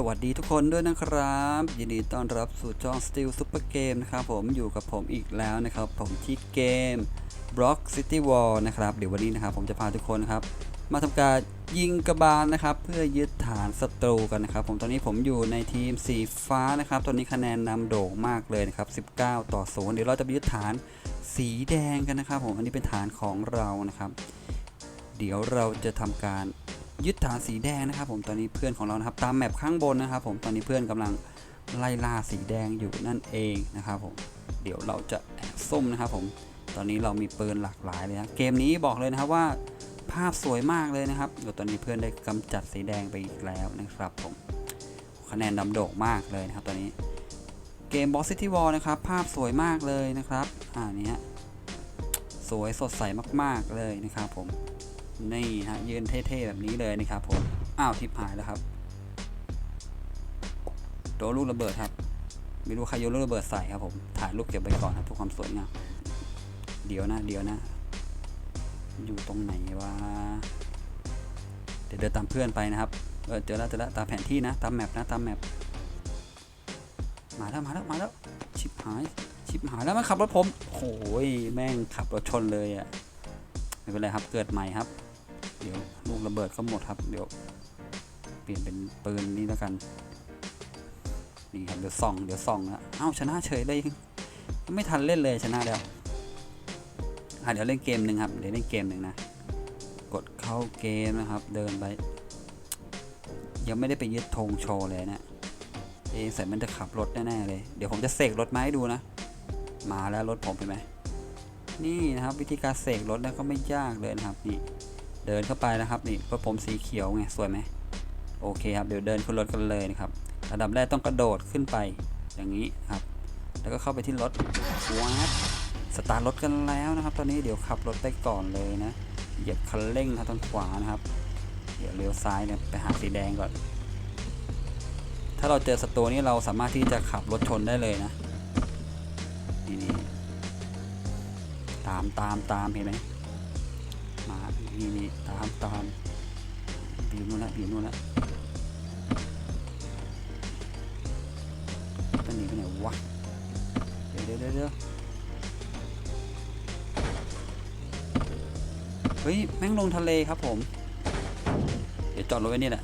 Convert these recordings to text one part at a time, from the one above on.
สวัสดีทุกคนด้วยนะครับ ยินดีต้อนรับสู่ช่อง Steel Super Game นะครับผมอยู่กับผมอีกแล้วนะครับ ผมที่เกม Block City Wall นะครับ เดี๋ยววันนี้นะครับ ผมจะพาทุกคนนครับ มาทำการยิงกระบาลนะครับ เพื่อยึดฐานศัตรูกันนะครับ ผมตอนนี้ผมอยู่ในทีมสีฟ้านะครับ ตอนนี้คะแนนนำโด่งมากเลยนะครับ 19 ต่อ0เดี๋ยวเราจะยึดฐานสีแดงกันนะครับ ผมอันนี้เป็นฐานของเรานะครับ เดี๋ยวเราจะทำการ ยึดฐานสีแดงนะครับ ผมตอนนี้เพื่อนของเรานะครับตามแมปข้างบนนะครับ ผมตอนนี้เพื่อนกำลังไล่ล่าสีแดงอยู่นั่นเองนะครับผมเดี๋ยวเราจะแอบซุ่มนะครับ ผมตอนนี้เรามีปืนหลากหลายเลยนะเกมนี้บอกเลยนะครับว่าภาพสวยมากเลยนะครับเดี๋ยวตอนนี้เพื่อนได้กำจัดสีแดงไปอีกแล้วนะครับ ผมคะแนนนำโด่งมากเลยนะครับ ตอนนี้เกม Boss City Wall นะครับ ภาพสวยมากเลยนะครับอ่านี้ฮะสวยสดใสมากๆเลยนะครับผม นี่ฮะยืนเท่ๆแบบนี้เลยนะครับผม อ้าวทิพหายแล้วครับ โดนลูกระเบิดครับ ไม่รู้ใครโยนลูกระเบิดใส่ครับผม ถ่ายรูปเก็บไว้ก่อนครับเพื่อความสวยงามเดี๋ยวนะ เดี๋ยวนะ อยู่ตรงไหนวะ เดี๋ยวเดินตามเพื่อนไปนะครับ เออเจอแล้วเจอแล้วตามแผนที่นะ ตามแมปนะ ตามแมป มาแล้วมาแล้วมาแล้วชิบหายชิบหายแล้วมาขับรถผมโอ้ยแม่งขับรถชนเลยอะไม่เป็นไรครับ เกิดใหม่ครับ เดี๋ยวลูกระเบิดก็หมดครับ เดี๋ยว เปลี่ยนเป็นปืนนี้แล้วกัน นี่ครับเดี๋ยวส่อง เดี๋ยวส่องแล้วเอ้าชนะเฉยเลยไม่ทันเล่นเลยชนะแล้วอะเดี๋ยวเล่นเกมหนึ่งครับ เดี๋ยวเล่นเกมหนึ่งนะ กดเข้าเกมนะครับ เดินไป ยังไม่ได้ไปยึดธงโชว์เลยนะเอะใส่มันจะขับรถแน่ๆเลย เดี๋ยวผมจะเสกรถมาให้ดูนะ มาแล้วรถผมเห็นไหมนี่นะครับ วิธีการเสกรถนะก็ไม่ยากเลยนะครับนี่ เดินเข้าไปนะครับนี่รถผมสีเขียวไงสวยไหมโอเคครับเดี๋ยวเดินขึ้นรถกันเลยนะครับระดับแรกต้องกระโดดขึ้นไปอย่างนี้ครับ แล้วก็เข้าไปที่รถวัดสตาร์ทรถกันแล้วนะครับ ตอนนี้เดี๋ยวขับรถไปก่อนเลยนะเหยียบคันเร่งทางขวานะครับ เดี๋ยวเลี้ยวซ้ายเนี่ยไปหาสีแดงก่อน ถ้าเราเจอศัตรูนี่เราสามารถที่จะขับรถชนได้เลยนะนี่ตามตามตามเห็นไหม มานี่นี่ตามตามบีบนู่นละบีบนู่นละจะหนีไปไหนวะเดี๋ยวเดี๋ยวเดี๋ยวเดี๋ยวเฮ้ย แม่งลงทะเลครับผม เดี๋ยวจอดรถไว้นี่แหละ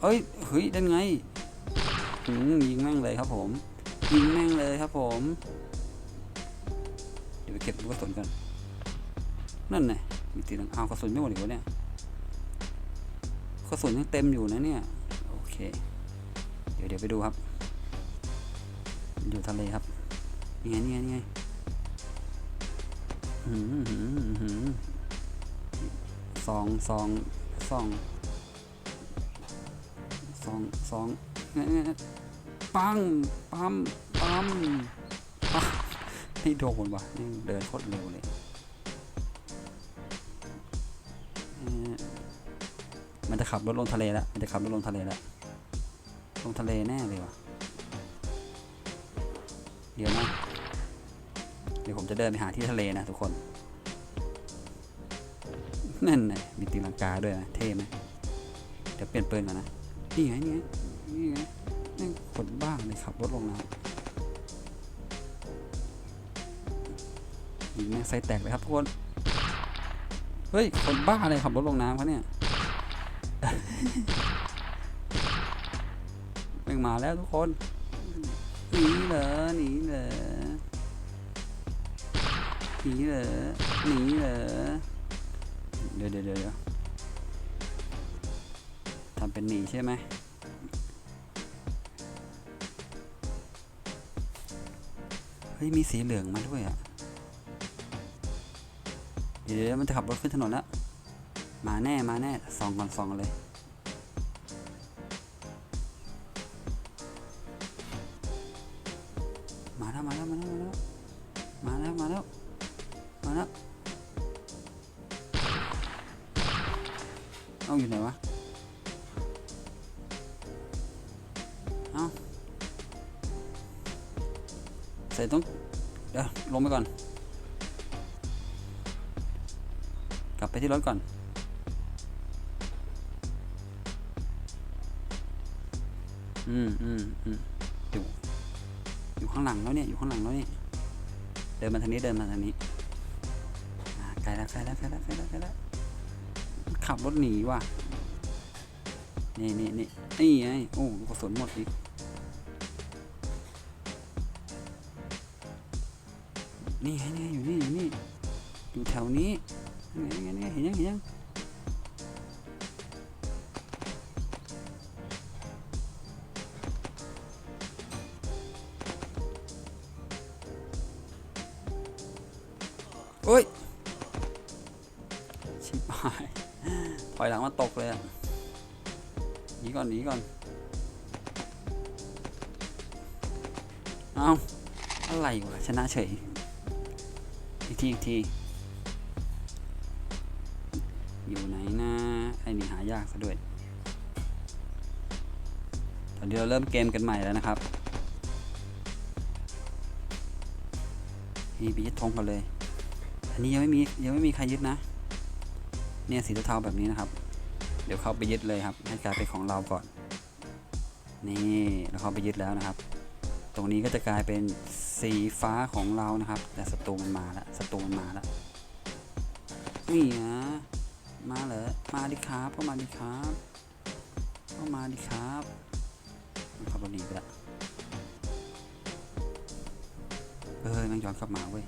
เฮ้ย เฮ้ยได้ไงมยิงแม่งเลยครับผม ยิงแม่งเลยครับผม เดี๋ยวไปเก็บลูกกระสุนกัน นั่นไงมีตีหลังเอากระสุนไม่หมดอีกวะเนี่ยกระสุนยังเต็มอยู่นะเนี่ย โอเค เดี๋ยวเดี๋ยวไปดูครับ อยู่ทะเลครับนี่ไงนี่ไงนี่ไงหืมหืมหืมสองสองสองสองสองเนี่ยปังปั๊มปั๊มปั๊ม นี่โดนว่ะเดินโคตรเร็วเลยมันจะขับรถลงทะเลแล้วมันจะขับรถลงทะเลแล้วลงทะเลแน่เลยว่ะเดี๋ยวนะเดี๋ยวผมจะเดินไปหาที่ทะเลนะทุกคนนั่นไงมีตีลังกาด้วยนะเท่ไหมเดี๋ยวเปลี่ยนปืนก่อนนะนี่ไงนี่ไงนี่ไงนี่คนบ้าเลยขับรถลงน้ำ ยิงแม่งไส้แตกเลยครับทุกคน เฮ้ย คนบ้าเลยขับรถลงน้ำเขาเนี่ยแม่งมาแล้วทุกคน หนีเหรอ หนีเหรอ หนีเหรอ หนีเหรอ เดี๋ยวเดี๋ยวเดี๋ยวทำเป็นหนีใช่ไหมเฮ้ยมีสีเหลืองมาด้วยอะ เดี๋ยวมันจะขับรถขึ้นถนนแล้ว มาแน่มาแน่ส่องก่อนส่องเลยมาแล้วมาแล้วมาแล้วมาแล้วมาแล้วมาแล้วเอาอยู่ไหนวะเอาใส่ต้องเดี๋ยวลงไปก่อนับไปที่รถก่อน อืมอืมอืมอยู่ อยู่ข้างหลังแล้วเนี่ย อยู่ข้างหลังแล้วเนี่ย เดินมาทางนี้ เดินมาทางนี้ไกลแล้วไกลแล้วไกลแล้วไกลแล้วไกลแล้ว ขับรถหนีว่ะ นี่นี่นี่นี่ไง โอ้ลูกกระสุนหมดอีกนี่ไงนี่อยู่นี่อยู่นี่อยู่แถวนี้ นี่ไงนี่ไงเห็นยังเห็นยังโอ้ย ชิบหาย ถอยหลังมาตกเลยอะหนีก่อนหนีก่อน เอาอะไรวะชนะเฉย อีกที อีกที อยู่ไหนนะไอ้นี่หายากซะด้วยตอนนี้เราเริ่มเกมกันใหม่แล้วนะครับนี่ไปยึดธงกันเลย อันนี้ยังไม่มียังไม่มีใครยึดนะ เนี่ยสีเทาๆแบบนี้นะครับ เดี๋ยวเขาไปยึดเลยครับ ให้กลายเป็นของเราก่อน นี่แล้วเขาไปยึดแล้วนะครับ ตรงนี้ก็จะกลายเป็นสีฟ้าของเรานะครับ แต่ศัตรูมันมาแล้วศัตรูมันมาแล้วนี่นะ มาเหรอมาดิครับก็มาดิครับก็มาดิครับมันขับรถหนีไปละเฮ้ยแมันย้อนกลับมาเว้ย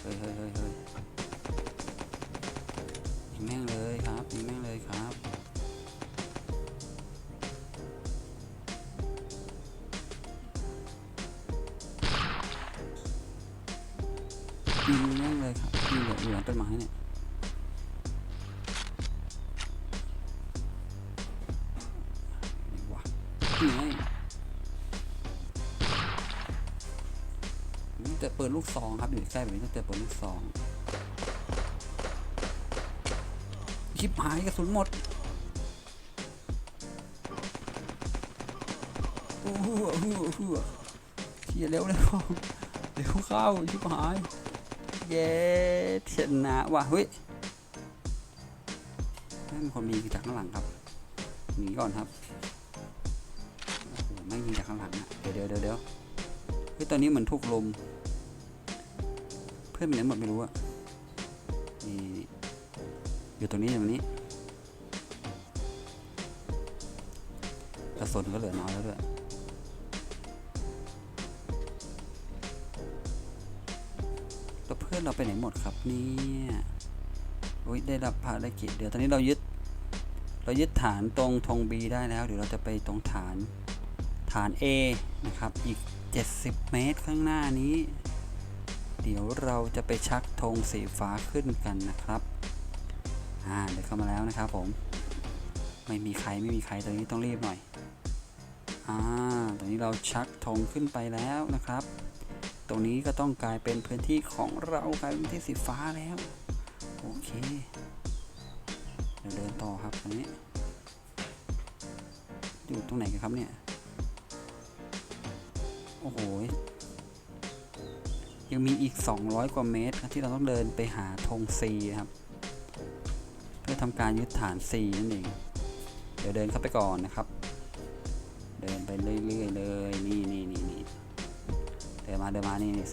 เฮ้ยเฮ้ยเฮ้ยเฮ้ยยิงแม่งเลยครับยิงแม่งเลยครับยิงแม่งเลยครับยิงเหลืออยู่หลังต้นไม้เนี่ยะนี่ไงผมเปืนลูกซองครับอยู่ใกล้แบบนี้ต้องเปืนลูกซองคลิปหายกระสุนหมดโอ้โหโอ้โหโอ้โหเขี่ยเร็วเร็วเร็วเข้าชิบหายเย้ชนะว่ะเฮ้ยแม่งมีคนมีจากข้างหลังครับหนีก่อนครับ ม่งยิงจากข้างหลังอะเดี๋ยวเดี๋ยวเดี๋ยวเดี๋ยวเฮ้ยตอนนี้เหมือนถูกลม เพื่อนไปไหนหมดไม่รู้อะนี่อยู่ตรงนี้อยู่ตรงนี้กระสุนก็เหลือน้อยแล้วด้วยแล้วเพื่อนเราไปไหนหมดครับเนี่ยโอ้ยได้รับภารกิจเดี๋ยวตอนนี้เรายึด เรายึดฐานตรงธง B ได้แล้วเดี๋ยวเราจะไปตรงฐาน ฐาน A นะครับ อีก 70 เมตรข้างหน้านี้ เดี๋ยวเราจะไปชักธงสีฟ้าขึ้นกันนะครับอ่าเดี๋ยวเข้ามาแล้วนะครับผม ไม่มีใครไม่มีใครตอนนี้ต้องรีบหน่อยอ่าตอนนี้เราชักธงขึ้นไปแล้วนะครับ ตรงนี้ก็ต้องกลายเป็นพื้นที่ของเรากลายเป็นพื้นที่สีฟ้าแล้ว โอเคเดี๋ยวเดินต่อครับตอนนี้ อยู่ตรงไหนกันครับเนี่ย ยังมีอีก 200 กว่าเมตรที่เราต้องเดินไปหาธง C ครับ เพื่อทำการยึดฐาน C นั่นเอง เดี๋ยวเดินเข้าไปก่อนนะครับ เดินไปเรื่อยๆเลยนี่นี่นี่นี่เดินมาเดินมานี่นี่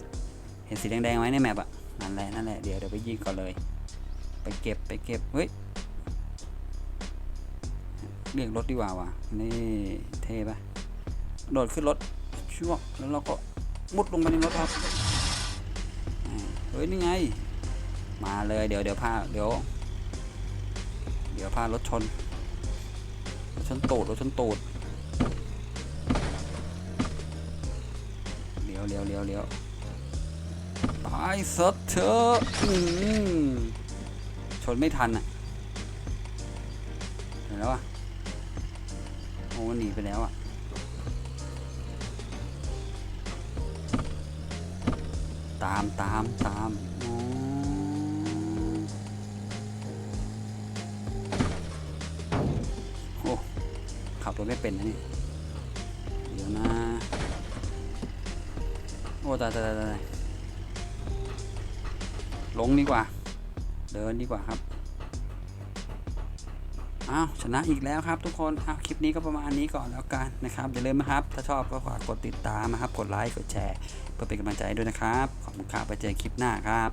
เห็นสีแดงๆไหมในแมปอะนั่นแหละนั่นแหละเดี๋ยวเดี๋ยวไปยิงก่อนเลย ไปเก็บไปเก็บเฮ้ยเรียกรถดีกว่าว่ะนี่เท่ปะโดดขึ้นรถช่วงแล้วเราก็มุดลงไปในรถครับ ฮ้ยนี่ไง มาเลยเดี๋ยวเดี๋ยวพาเดี๋ยว เดี๋ยวพารถชนรถชนตูดรถชนตูดเลี้ยวเลี้ยวเลี้ยวเลี้ยวตายสักเถอะชนไม่ทันอะเห็นแล้วอะโอ้หนีไปแล้วอะ ตามตามตามอ๋อโอ้ขับรถไม่เป็นนะนี่เดี๋ยวนะ โอ้ตายตายตายตายลงดีกว่า เดินดีกว่าครับ อ้าวชนะอีกแล้วครับทุกคนอ้าวคลิปนี้ก็ประมาณนี้ก่อนแล้วกันนะครับอย่าลืมนะครับ ถ้าชอบก็ฝากกดติดตามนะครับ กดไลค์กดแชร์ เพื่อเป็นกำลังใจด้วยนะครับ ขอบคุณครับไปเจอกันคลิปหน้าครับ